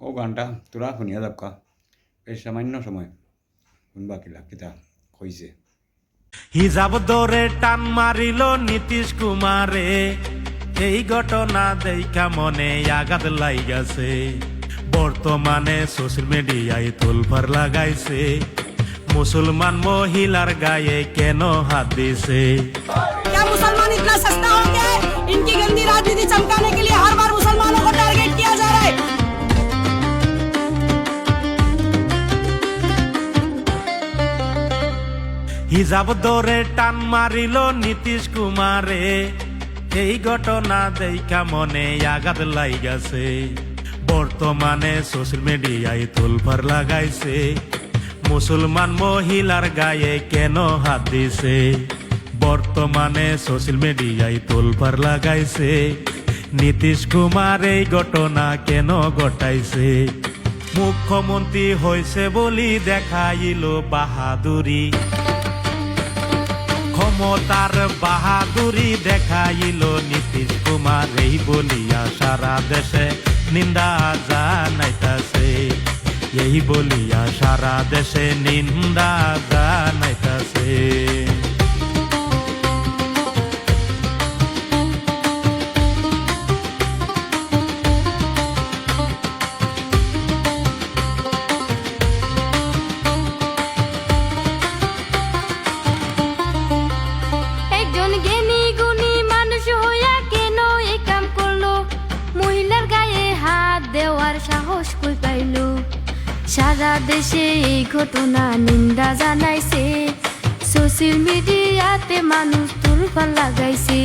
ও গানটা তোরা শুনিয়া যাবকা। এই সামান্য সময়। শুনবা কিলা কিতা কইছে। হিজাব দরে টান মারিল নীতিশ কুমারে এই ঘটনা দেখা মনে আঘাত লাইগাছে বর্তমানে সোশ্যাল মিডিয়ায় তোলফার লাগাইছে। মুসলমান মহিলার গায়ে কেন হাত দিছে? মুসলমান ইতনা সস্তা হোগে ইনকি গন্দি রাজনীতি চমকানে কে লিয়ে হর বার মুসলমানো কো টার্গেট কিয়া হিজাব দরে টান মারিল নীতিশ কুমারে। এই ঘটনা দেখা মনে আঘাত লাইগাছে। বর্তমানে সোশ্যাল মিডিয়ায় তোলফার লাগাইছে। মুসলমান মহিলার গায়ে কেন হাত দিছে? বর্তমানে সোশ্যাল মিডিয়ায় তোলফার লাগাইছে। নীতিশ কুমার এই ঘটনা কেন ঘটাইছে? মুখ্যমন্ত্রী হয়েছে বলি দেখাইল বাহাদুরি। ক্ষমতার বাহাদুরি দেখাইল নীতিশ কুমার, এই বলিয়া সারা দেশে নিন্দা জানাইতাছে। এই বলিয়া সারা দেশে নিন্দা জানাইতাছে। সাহস কই পাইল? সারা দেশে এই ঘটনা নিন্দা জানাইছে। সোশ্যাল মিডিয়াতে মানুষ তুলফান লাগাইছে।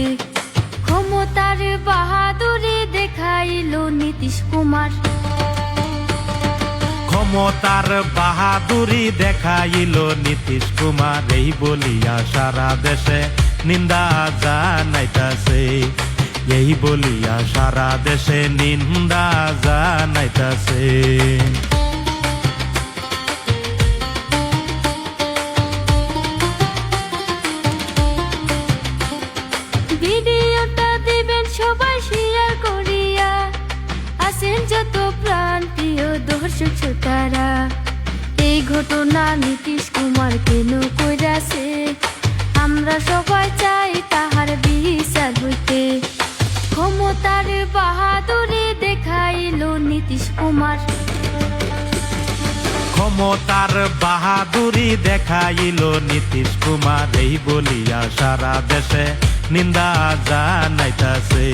ক্ষমতার বাহাদুরি দেখাইল নীতিশ কুমার। ক্ষমতার বাহাদুরি দেখাইল নীতিশ কুমার। এই বলিয়া সারা দেশে নিন্দা জানাইতাছে। এই বলিয়া সারা দেশে নিন্দা জানাইতাছে ভিডিওটা দিবেন সবাই শেয়ার করিয়া। আসেন যত প্রাণ প্রিয় দর্শক শ্রোতারা। এই ঘটনা নীতিশ কুমার কেন কইরাছে? আমরা সবাই চাই তাহার বিচার হইতে। ক্ষমতার বাহাদুরি নীতিশ কুমার। ক্ষমতার বাহাদুরি দেখাইল নীতিশ কুমার এই বলিয়া সারা দেশে নিন্দা জানাইতাছে।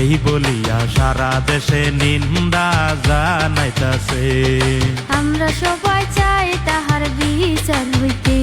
এই বলিয়া সারা দেশে নিন্দা জানাইতাছে। আমরা সবাই চাই তাহার বিচার হইতে।